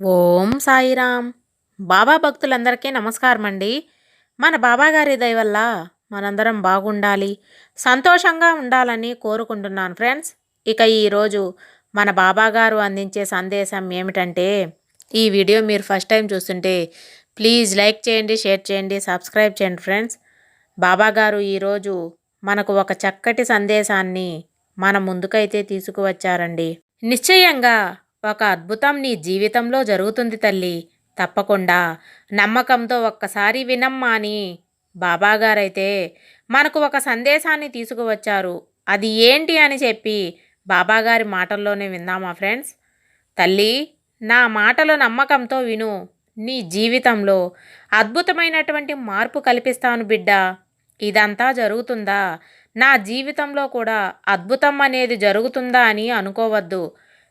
ఓం సాయిరామ్. బాబా భక్తులందరికీ నమస్కారం అండి మన బాబాగారి దయ వల్ల మనందరం బాగుండాలి సంతోషంగా ఉండాలని కోరుకుంటున్నాను ఫ్రెండ్స్. ఇక ఈరోజు మన బాబాగారు అందించే సందేశం ఏమిటంటే ఈ వీడియో మీరు ఫస్ట్ టైం చూస్తుంటే ప్లీజ్ లైక్ చేయండి షేర్ చేయండి సబ్స్క్రైబ్ చేయండి ఫ్రెండ్స్. బాబాగారు ఈరోజు మనకు ఒక చక్కటి సందేశాన్ని మన ముందుకైతే తీసుకువచ్చారండి. నిశ్చయంగా ఒక అద్భుతం నీ జీవితంలో జరుగుతుంది తల్లి. తప్పకుండా. నమ్మకంతో ఒక్కసారి వినమ్మా అని బాబాగారైతే మనకు ఒక సందేశాన్ని తీసుకువచ్చారు. అది ఏంటి అని చెప్పి బాబాగారి మాటల్లోనే విందామా ఫ్రెండ్స్? తల్లి నా మాటలు నమ్మకంతో విను. నీ జీవితంలో అద్భుతమైనటువంటి మార్పు కల్పిస్తాను బిడ్డ. ఇదంతా జరుగుతుందా? నా జీవితంలో కూడా అద్భుతం అనేది జరుగుతుందా అని అనుకోవద్దు.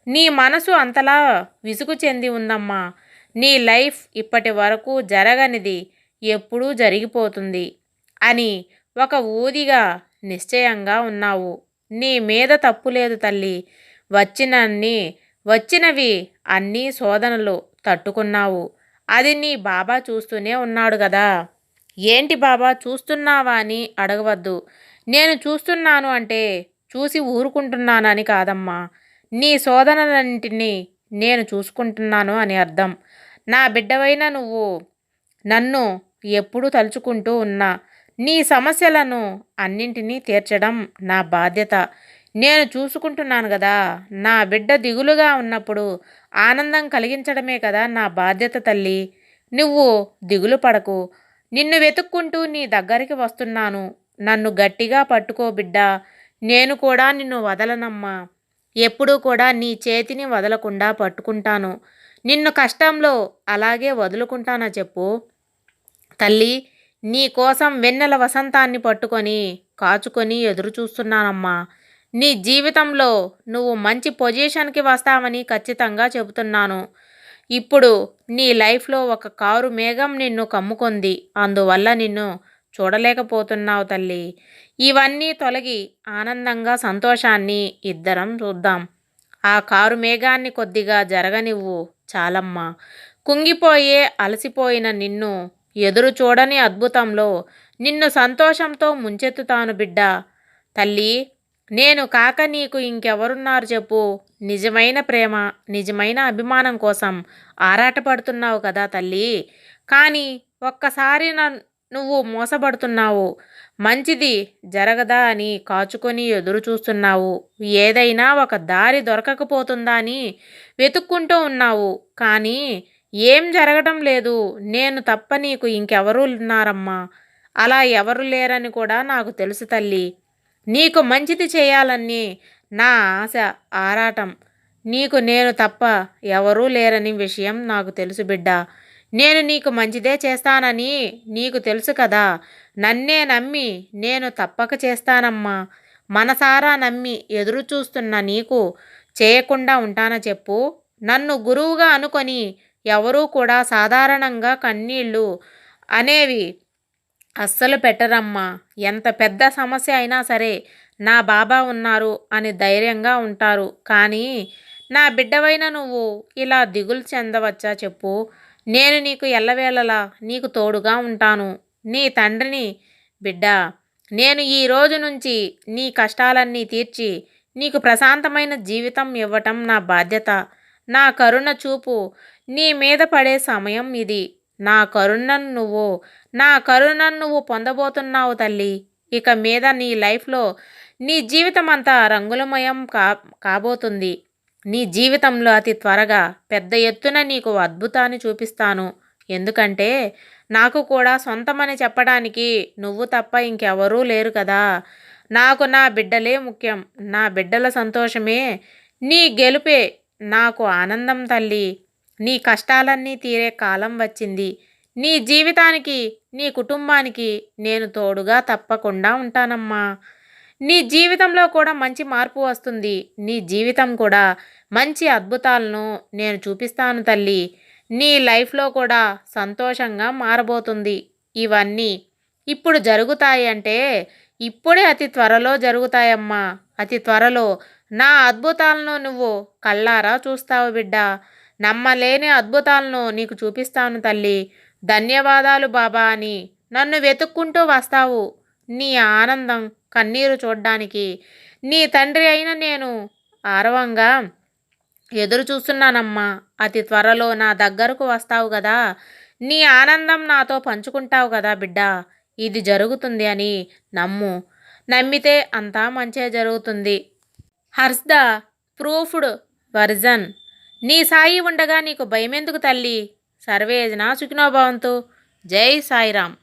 నీ మనసు అంతలా విసుగు చెంది ఉందమ్మా. నీ లైఫ్ ఇప్పటి వరకు జరగనిది ఎప్పుడూ జరిగిపోతుంది అని ఒక ఊదిగా నిశ్చయంగా ఉన్నావు. నీ మీద తప్పులేదు తల్లి. వచ్చినన్ని వచ్చినవి అన్నీ శోధనలు తట్టుకున్నావు. అది నీ బాబా చూస్తూనే ఉన్నాడు కదా ఏంటి బాబా చూస్తున్నావా అని అడగవద్దు. నేను చూస్తున్నాను అంటే చూసి ఊరుకుంటున్నానని కాదమ్మా. నీ శోధనలన్నింటినీ నేను చూసుకుంటున్నాను అని అర్థం. నా బిడ్డవైన నువ్వు నన్ను ఎప్పుడూ తలుచుకుంటూ ఉన్నా నీ సమస్యలను అన్నింటినీ తీర్చడం నా బాధ్యత. నేను చూసుకుంటున్నాను కదా నా బిడ్డ దిగులుగా ఉన్నప్పుడు ఆనందం కలిగించడమే కదా నా బాధ్యత తల్లి. నువ్వు దిగులు పడకు. నిన్ను వెతుక్కుంటూ నీ దగ్గరికి వస్తున్నాను. నన్ను గట్టిగా పట్టుకో బిడ్డ. నేను కూడా నిన్ను వదలనమ్మా. ఎప్పుడూ కూడా నీ చేతిని వదలకుండా పట్టుకుంటాను. నిన్ను కష్టంలో అలాగే వదులుకుంటానా చెప్పు? తల్లి నీ కోసం వెన్నెల వసంతాన్ని పట్టుకొని కాచుకొని ఎదురు చూస్తున్నానమ్మా. నీ జీవితంలో నువ్వు మంచి పొజిషన్కి వస్తావని ఖచ్చితంగా చెబుతున్నాను. ఇప్పుడు నీ లైఫ్లో ఒక కారు మేఘం నిన్ను కమ్ముకుంది. అందువల్ల నిన్ను చూడలేకపోతున్నావు తల్లి. ఇవన్నీ తొలగి ఆనందంగా సంతోషాన్ని ఇద్దరం చూద్దాం. ఆ కారు మేఘాన్ని కొద్దిగా జరగనివ్వు చాలమ్మా. కుంగిపోయే అలసిపోయిన నిన్ను ఎదురు చూడని అద్భుతంలో నిన్ను సంతోషంతో ముంచెత్తుతాను బిడ్డ. తల్లి నేను కాక నీకు ఇంకెవరున్నారు చెప్పు. నిజమైన ప్రేమ నిజమైన అభిమానం కోసం ఆరాటపడుతున్నావు కదా తల్లి. కానీ ఒక్కసారి నన్ను నువ్వు మోసపడుతున్నావు. మంచిది జరగదా అని కాచుకొని ఎదురు చూస్తున్నావు. ఏదైనా ఒక దారి దొరకకపోతుందా అని వెతుక్కుంటూ ఉన్నావు. కానీ ఏం జరగటం లేదు. నేను తప్ప నీకు ఇంకెవరూ ఉన్నారమ్మా. అలా ఎవరు లేరని కూడా నాకు తెలుసు తల్లి. నీకు మంచిది చేయాలని నా ఆశ ఆరాటం. నీకు నేను తప్ప ఎవరూ లేరని విషయం నాకు తెలుసు బిడ్డ. నేను నీకు మంచిదే చేస్తానని నీకు తెలుసు కదా. నన్నే నమ్మి నేను తప్పక చేస్తానమ్మా. మనసారా నమ్మి ఎదురు చూస్తున్న నీకు చేయకుండా ఉంటానా చెప్పు. నన్ను గురువుగా అనుకొని ఎవరూ కూడా సాధారణంగా కన్నీళ్ళు అనేవి అస్సలు పెట్టరమ్మా. ఎంత పెద్ద సమస్య అయినా సరే నా బాబా ఉన్నారు అని ధైర్యంగా ఉంటారు. కానీ నా బిడ్డవైన నువ్వు ఇలా దిగులు చెందవచ్చా చెప్పు. నేను నీకు ఎల్లవేళలా నీకు తోడుగా ఉంటాను. నీ తండ్రిని బిడ్డ నేను ఈ రోజు నుంచి నీ కష్టాలన్నీ తీర్చి నీకు ప్రశాంతమైన జీవితం ఇవ్వటం నా బాధ్యత. నా కరుణ చూపు నీ మీద పడే సమయం ఇది. నా కరుణను నువ్వు నా కరుణను నువ్వు పొందబోతున్నావు తల్లి. ఇక మీద నీ లైఫ్లో నీ జీవితం అంతా రంగులమయం కా కాబోతుంది. నీ జీవితంలో అతి త్వరగా పెద్ద ఎత్తున నీకు అద్భుతాన్ని చూపిస్తాను. ఎందుకంటే నాకు కూడా సొంతమని చెప్పడానికి నువ్వు తప్ప ఇంకెవరూ లేరు కదా. నాకు నా బిడ్డలే ముఖ్యం. నా బిడ్డల సంతోషమే. నీ గెలుపే నాకు ఆనందం తల్లి. నీ కష్టాలన్నీ తీరే కాలం వచ్చింది. నీ జీవితానికి నీ కుటుంబానికి నేను తోడుగా తప్పకుండా ఉంటానమ్మా. నీ జీవితంలో కూడా మంచి మార్పు వస్తుంది. నీ జీవితం కూడా మంచి అద్భుతాలను నేను చూపిస్తాను తల్లి. నీ లైఫ్లో కూడా సంతోషంగా మారబోతుంది. ఇవన్నీ ఇప్పుడు జరుగుతాయి అంటే ఇప్పుడే అతి త్వరలో జరుగుతాయమ్మా. అతి త్వరలో నా అద్భుతాలను నువ్వు కళ్ళారా చూస్తావు బిడ్డ. నమ్మలేని అద్భుతాలను నీకు చూపిస్తాను తల్లి. ధన్యవాదాలు బాబా అని నన్ను వెతుక్కుంటూ వస్తావు. నీ ఆనందం కన్నీరు చూడ్డానికి. నీ తండ్రి అయిన నేను ఆరవంగా ఎదురు చూస్తున్నానమ్మా. అతి త్వరలో నా దగ్గరకు వస్తావు కదా నీ ఆనందం నాతో పంచుకుంటావు కదా బిడ్డ. ఇది జరుగుతుంది అని నమ్ము. నమ్మితే అంతా మంచే జరుగుతుంది. Here's the proofed version. నీ సాయి ఉండగా నీకు భయమెందుకు తల్లి? సర్వేజన సుఖినోభవంతు. జై సాయిరామ్.